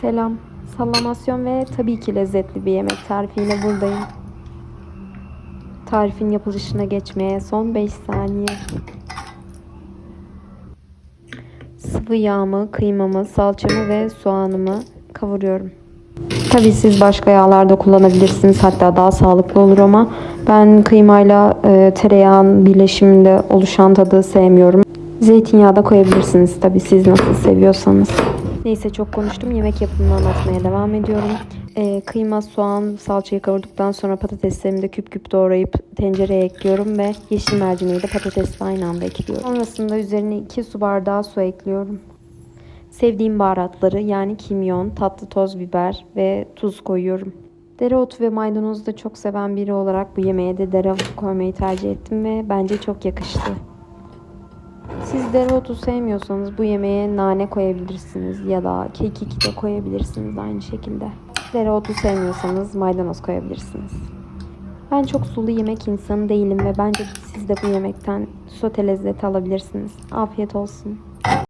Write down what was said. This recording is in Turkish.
Selam. Sallamasyon ve tabii ki lezzetli bir yemek tarifiyle buradayım. Tarifin yapılışına geçmeye son 5 saniye. Sıvı yağımı, kıymamı, salçamı ve soğanımı kavuruyorum. Tabii siz başka yağlarda kullanabilirsiniz. Hatta daha sağlıklı olur ama ben kıymayla e, tereyağın birleşiminde oluşan tadı sevmiyorum. Zeytinyağı da koyabilirsiniz tabii siz nasıl seviyorsanız. Neyse çok konuştum. Yemek yapımını anlatmaya devam ediyorum. E, kıyma, soğan, salçayı kavurduktan sonra patateslerimi de küp küp doğrayıp tencereye ekliyorum ve yeşil mercimeği de patatesle aynı anda ekliyorum. Sonrasında üzerine 2 su bardağı su ekliyorum. Sevdiğim baharatları yani kimyon, tatlı toz biber ve tuz koyuyorum. Dereotu ve maydanozu da çok seven biri olarak bu yemeğe de dereotu koymayı tercih ettim ve bence çok yakıştı. Siz dereotu sevmiyorsanız bu yemeğe nane koyabilirsiniz ya da kekik de koyabilirsiniz aynı şekilde. Dereotu sevmiyorsanız maydanoz koyabilirsiniz. Ben çok sulu yemek insanı değilim ve bence siz de bu yemekten sote lezzeti alabilirsiniz. Afiyet olsun.